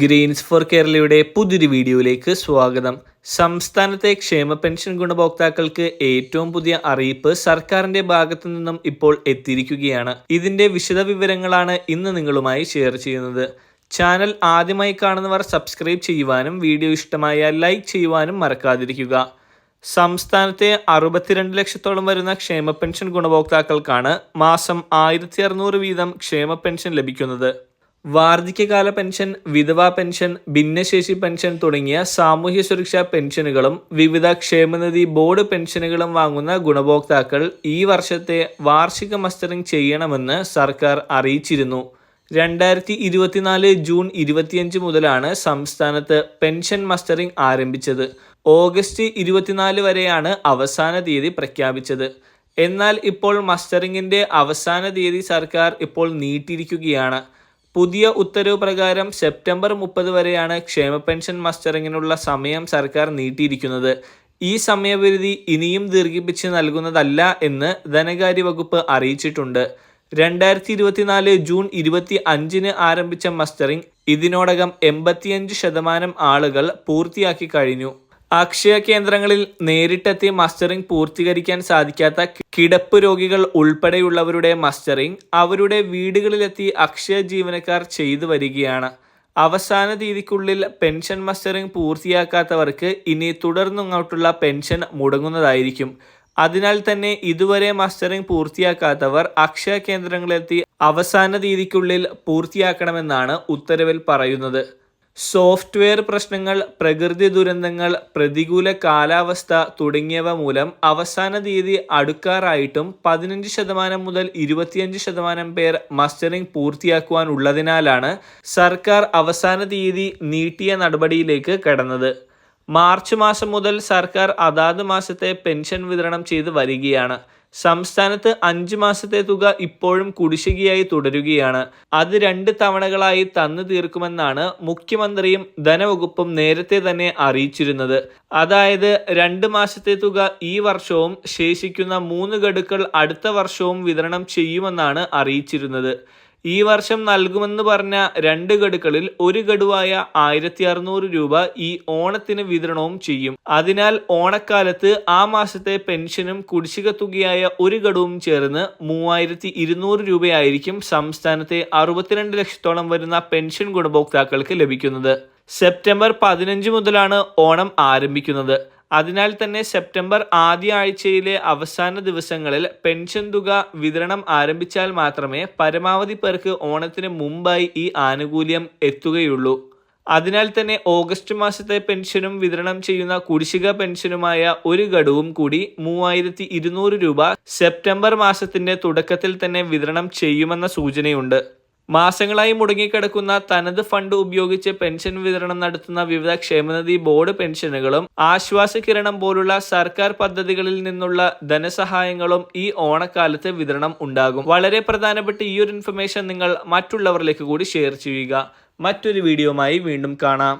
Green's four കേരളയുടെ പുതിയൊരു വീഡിയോയിലേക്ക് സ്വാഗതം. സംസ്ഥാനത്തെ ക്ഷേമ പെൻഷൻ ഗുണഭോക്താക്കൾക്ക് ഏറ്റവും പുതിയ അറിയിപ്പ് സർക്കാരിന്റെ ഭാഗത്തു നിന്നും ഇപ്പോൾ എത്തിയിരിക്കുകയാണ്. ഇതിന്റെ വിശദവിവരങ്ങളാണ് ഇന്ന് നിങ്ങളുമായി ഷെയർ ചെയ്യുന്നത്. ചാനൽ ആദ്യമായി കാണുന്നവർ സബ്സ്ക്രൈബ് ചെയ്യുവാനും വീഡിയോ ഇഷ്ടമായ ലൈക്ക് ചെയ്യുവാനും മറക്കാതിരിക്കുക. സംസ്ഥാനത്തെ അറുപത്തിരണ്ട് ലക്ഷത്തോളം വരുന്ന ക്ഷേമ പെൻഷൻ ഗുണഭോക്താക്കൾക്കാണ് മാസം ആയിരത്തി വീതം ക്ഷേമ പെൻഷൻ ലഭിക്കുന്നത്. വാർദ്ധക്യകാല പെൻഷൻ വിധവാ പെൻഷൻ ഭിന്നശേഷി പെൻഷൻ തുടങ്ങിയ സാമൂഹ്യ സുരക്ഷാ പെൻഷനുകളും വിവിധ ക്ഷേമനിധി ബോർഡ് പെൻഷനുകളും വാങ്ങുന്ന ഗുണഭോക്താക്കൾ ഈ വർഷത്തെ വാർഷിക മസ്റ്ററിംഗ് ചെയ്യണമെന്ന് സർക്കാർ അറിയിച്ചിരുന്നു. രണ്ടായിരത്തി ഇരുപത്തിനാല് ജൂൺ ഇരുപത്തിയഞ്ച് മുതലാണ് സംസ്ഥാനത്ത് പെൻഷൻ മസ്റ്ററിംഗ് ആരംഭിച്ചത്. ഓഗസ്റ്റ് ഇരുപത്തിനാല് വരെയാണ് അവസാന തീയതി പ്രഖ്യാപിച്ചത്. എന്നാൽ ഇപ്പോൾ മസ്റ്ററിംഗിന്റെ അവസാന തീയതി സർക്കാർ ഇപ്പോൾ നീട്ടിയിരിക്കുകയാണ്. പുതിയ ഉത്തരവ് പ്രകാരം സെപ്റ്റംബർ മുപ്പത് വരെയാണ് ക്ഷേമ പെൻഷൻ മസ്റ്ററിങ്ങിനുള്ള സമയം സർക്കാർ നീട്ടിയിരിക്കുന്നത്. ഈ സമയപരിധി ഇനിയും ദീർഘിപ്പിച്ച് നൽകുന്നതല്ല എന്ന് ധനകാര്യ വകുപ്പ് അറിയിച്ചിട്ടുണ്ട്. രണ്ടായിരത്തി ഇരുപത്തിനാല് ജൂൺ ഇരുപത്തി അഞ്ചിന് ആരംഭിച്ച മസ്റ്ററിംഗ് ഇതിനോടകം എൺപത്തിയഞ്ച് ശതമാനം ആളുകൾ പൂർത്തിയാക്കി കഴിഞ്ഞു. അക്ഷയ കേന്ദ്രങ്ങളിൽ നേരിട്ടെത്തി മസ്റ്ററിംഗ് പൂർത്തീകരിക്കാൻ സാധിക്കാത്ത കിടപ്പ് രോഗികൾ ഉൾപ്പെടെയുള്ളവരുടെ മസ്റ്ററിംഗ് അവരുടെ വീടുകളിലെത്തി അക്ഷയ ജീവനക്കാർ ചെയ്തു വരികയാണ്. അവസാന തീയതിക്കുള്ളിൽ പെൻഷൻ മസ്റ്ററിംഗ് പൂർത്തിയാക്കാത്തവർക്ക് ഇനി തുടർന്നങ്ങോട്ടുള്ള പെൻഷൻ മുടങ്ങുന്നതായിരിക്കും. അതിനാൽ തന്നെ ഇതുവരെ മസ്റ്ററിംഗ് പൂർത്തിയാക്കാത്തവർ അക്ഷയ കേന്ദ്രങ്ങളിലെത്തി അവസാന തീയതിക്കുള്ളിൽ പൂർത്തിയാക്കണമെന്നാണ് ഉത്തരവിൽ പറയുന്നത്. സോഫ്റ്റ്വെയർ പ്രശ്നങ്ങൾ പ്രകൃതി ദുരന്തങ്ങൾ പ്രതികൂല കാലാവസ്ഥ തുടങ്ങിയവ മൂലം അവസാന തീയതി അടുക്കാറായിട്ടും പതിനഞ്ച് ശതമാനം മുതൽ ഇരുപത്തിയഞ്ച് ശതമാനം പേർ മസ്റ്ററിംഗ് പൂർത്തിയാക്കുവാനുള്ളതിനാലാണ് സർക്കാർ അവസാന തീയതി നീട്ടിയ നടപടിയിലേക്ക് കടന്നത്. മാർച്ച് മാസം മുതൽ സർക്കാർ അതാത് മാസത്തെ പെൻഷൻ വിതരണം ചെയ്ത് വരികയാണ്. സംസ്ഥാനത്ത് അഞ്ച് മാസത്തെ തുക ഇപ്പോഴും കുടിശ്ശികയായി തുടരുകയാണ്. അത് രണ്ട് തവണകളായി തന്നു തീർക്കുമെന്നാണ് മുഖ്യമന്ത്രിയും ധനവകുപ്പും നേരത്തെ തന്നെ അറിയിച്ചിരുന്നത്. അതായത് രണ്ട് മാസത്തെ തുക ഈ വർഷവും ശേഷിക്കുന്ന മൂന്ന് ഗഡുക്കൾ അടുത്ത വർഷവും വിതരണം ചെയ്യുമെന്നാണ് അറിയിച്ചിരുന്നത്. ഈ വർഷം നൽകുമെന്ന് പറഞ്ഞ രണ്ട് ഗഡുക്കളിൽ ഒരു ഗഡുവായ ആയിരത്തി അറുന്നൂറ് രൂപ ഈ ഓണത്തിന് വിതരണവും ചെയ്യും. അതിനാൽ ഓണക്കാലത്ത് ആ മാസത്തെ പെൻഷനും കുടിശ്ശിക തുകയായ ഒരു ഗഡുവും ചേർന്ന് മൂവായിരത്തി ഇരുന്നൂറ് രൂപയായിരിക്കും സംസ്ഥാനത്തെ അറുപത്തിരണ്ട് ലക്ഷത്തോളം വരുന്ന പെൻഷൻ ഗുണഭോക്താക്കൾക്ക് ലഭിക്കുന്നത്. സെപ്റ്റംബർ പതിനഞ്ച് മുതലാണ് ഓണം ആരംഭിക്കുന്നത്. അതിനാൽ തന്നെ സെപ്റ്റംബർ ആദ്യ ആഴ്ചയിലെ അവസാന ദിവസങ്ങളിൽ പെൻഷൻ തുക വിതരണം ആരംഭിച്ചാൽ മാത്രമേ പരമാവധി പേർക്ക് ഓണത്തിന് മുമ്പായി ഈ ആനുകൂല്യം എത്തുകയുള്ളൂ. അതിനാൽ തന്നെ ഓഗസ്റ്റ് മാസത്തെ പെൻഷനും വിതരണം ചെയ്യുന്ന കുടിശ്ശിക പെൻഷനുമായ ഒരു ഘടവും കൂടി മൂവായിരത്തി ഇരുന്നൂറ് രൂപ സെപ്റ്റംബർ മാസത്തിന്റെ തുടക്കത്തിൽ തന്നെ വിതരണം ചെയ്യുമെന്ന സൂചനയുണ്ട്. മാസങ്ങളായി മുടങ്ങിക്കിടക്കുന്ന തനത് ഫണ്ട് ഉപയോഗിച്ച് പെൻഷൻ വിതരണം നടത്തുന്ന വിവിധ ക്ഷേമനിധി ബോർഡ് പെൻഷനുകളും ആശ്വാസ കിരണം പോലുള്ള സർക്കാർ പദ്ധതികളിൽ നിന്നുള്ള ധനസഹായങ്ങളും ഈ ഓണക്കാലത്ത് വിതരണം ഉണ്ടാകും. വളരെ പ്രധാനപ്പെട്ട ഈ ഒരു ഇൻഫർമേഷൻ നിങ്ങൾ മറ്റുള്ളവരിലേക്ക് കൂടി ഷെയർ ചെയ്യുക. മറ്റൊരു വീഡിയോമായി വീണ്ടും കാണാം.